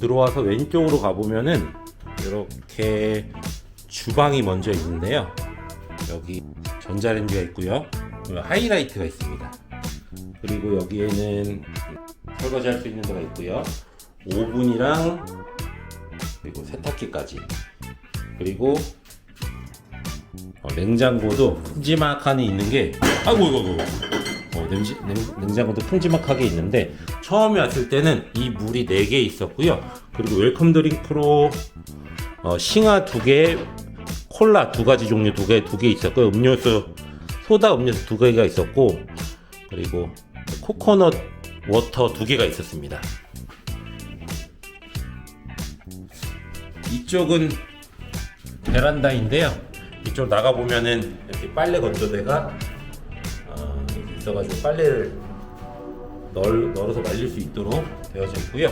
들어와서 왼쪽으로 가보면은 이렇게 주방이 먼저 있는데요. 여기 전자레인지가 있고요. 하이라이트가 있습니다. 그리고 여기에는 설거지 할 수 있는 데가 있고요. 오븐이랑 그리고 세탁기까지. 그리고 어, 냉장고도 큼지막하니 있는 게 아이고 이거 이거 어, 냉지, 냉, 냉장고도 큼지막하게 있는데 처음에 왔을 때는 이 물이 4개 있었고요 그리고 웰컴 드링크로 어, 싱아 2개 콜라 두 가지 종류 두개두개 있었고요 음료수 소다 음료수 두 개가 있었고 그리고 코코넛 워터 두 개가 있었습니다 이쪽은 베란다인데요. 이쪽 나가 보면은 이렇게 빨래 건조대가 있어가지고 빨래를 널, 널어서 말릴 수 있도록 되어져 있고요.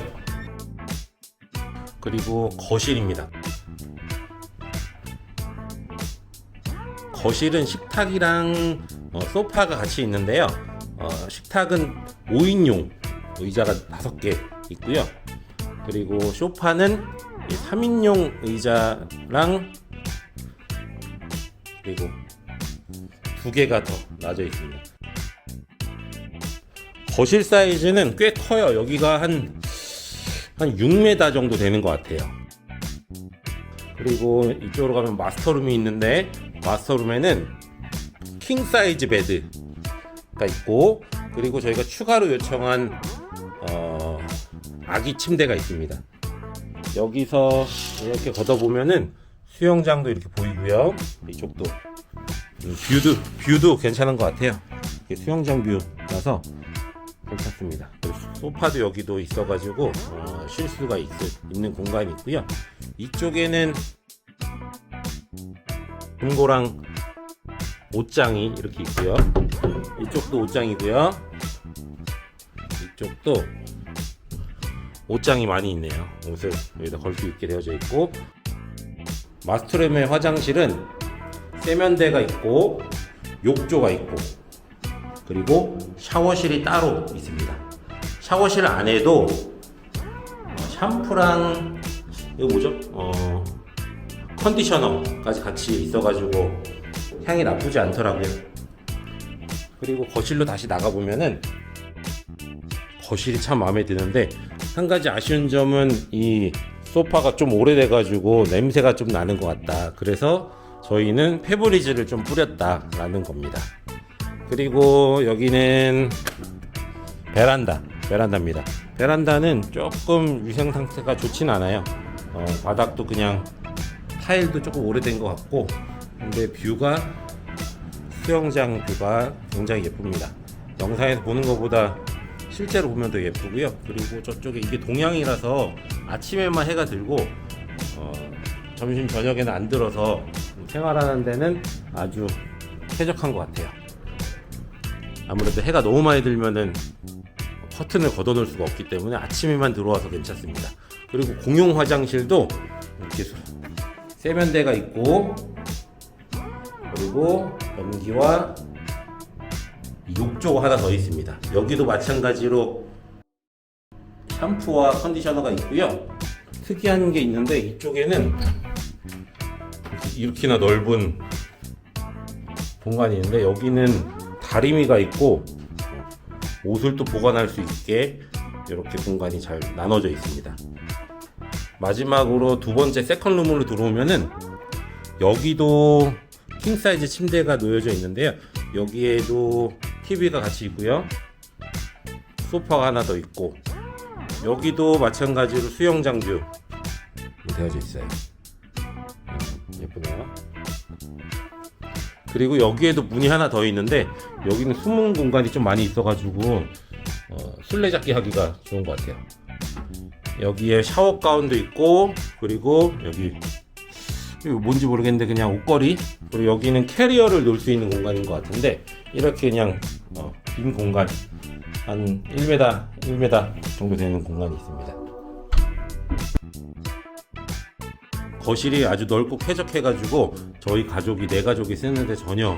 그리고 거실입니다. 거실은 식탁이랑 어, 소파가 같이 있는데요. 어, 식탁은 5인용 의자가 5개 있고요. 그리고 소파는 3인용 의자랑 그리고 두 개가 더 놔져 있습니다. 거실 사이즈는 꽤 커요. 여기가 한, 한 6m 정도 되는 것 같아요. 그리고 이쪽으로 가면 마스터룸이 있는데, 마스터룸에는 킹 사이즈 베드가 있고, 그리고 저희가 추가로 요청한, 어, 아기 침대가 있습니다. 여기서 이렇게 걷어보면은 수영장도 이렇게 보이고요. 이쪽도 음, 뷰도 뷰도 괜찮은 것 같아요. 수영장 뷰라서 괜찮습니다. 소파도 여기도 있어가지고 어, 쉴 수가 있, 있는 공간이 있고요. 이쪽에는 금고랑 옷장이 이렇게 있고요. 이쪽도 옷장이고요. 이쪽도 옷장이 많이 있네요. 옷을 여기다 걸 수 있게 되어져 있고 마스터룸의 화장실은 세면대가 있고 욕조가 있고 그리고 샤워실이 따로 있습니다. 샤워실 안에도 어, 샴푸랑 이거 뭐죠? 어, 컨디셔너까지 같이 있어가지고 향이 나쁘지 않더라고요. 그리고 거실로 다시 나가 보면은 거실이 참 마음에 드는데 한 가지 아쉬운 점은 이 소파가 좀 오래돼가지고 냄새가 좀 나는 것 같다. 그래서 저희는 페브리즈를 좀 뿌렸다라는 겁니다. 그리고 여기는 베란다, 베란다입니다. 베란다는 조금 위생 상태가 좋진 않아요. 어, 바닥도 그냥 타일도 조금 오래된 것 같고, 근데 뷰가 수영장 뷰가 굉장히 예쁩니다. 영상에서 보는 것보다 실제로 보면 더 예쁘고요. 그리고 저쪽에 이게 동양이라서 아침에만 해가 들고 어, 점심 저녁에는 안 들어서 생활하는 데는 아주 쾌적한 것 같아요. 아무래도 해가 너무 많이 들면은 커튼을 걷어놓을 수가 없기 때문에 아침에만 들어와서 괜찮습니다. 그리고 공용 화장실도 이렇게 세면대가 있고 그리고 변기와 욕조가 하나 더 있습니다. 여기도 마찬가지로 샴푸와 컨디셔너가 있고요. 특이한 게 있는데 이쪽에는 이렇게나 넓은 공간이 있는데 여기는 다리미가 있고 옷을 또 보관할 수 있게 이렇게 공간이 잘 나눠져 있습니다. 마지막으로 두 번째 세컨룸으로 들어오면은 여기도 킹 사이즈 침대가 놓여져 있는데요. 여기에도 TV가 같이 있고요. 소파가 하나 더 있고 여기도 마찬가지로 수영장 뷰 되어져 있어요. 음, 예쁘네요. 그리고 여기에도 문이 하나 더 있는데 여기는 숨은 공간이 좀 많이 있어가지고 어, 술래잡기 하기가 좋은 것 같아요. 여기에 샤워 가운도 있고 그리고 여기 뭔지 모르겠는데 그냥 옷걸이 그리고 여기는 캐리어를 놓을 수 있는 공간인 것 같은데 이렇게 그냥 어, 빈 공간 한 1m 1m 정도 되는 공간이 있습니다. 거실이 아주 넓고 쾌적해가지고 저희 가족이 네 가족이 쓰는데 전혀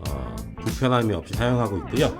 어, 불편함이 없이 사용하고 있고요.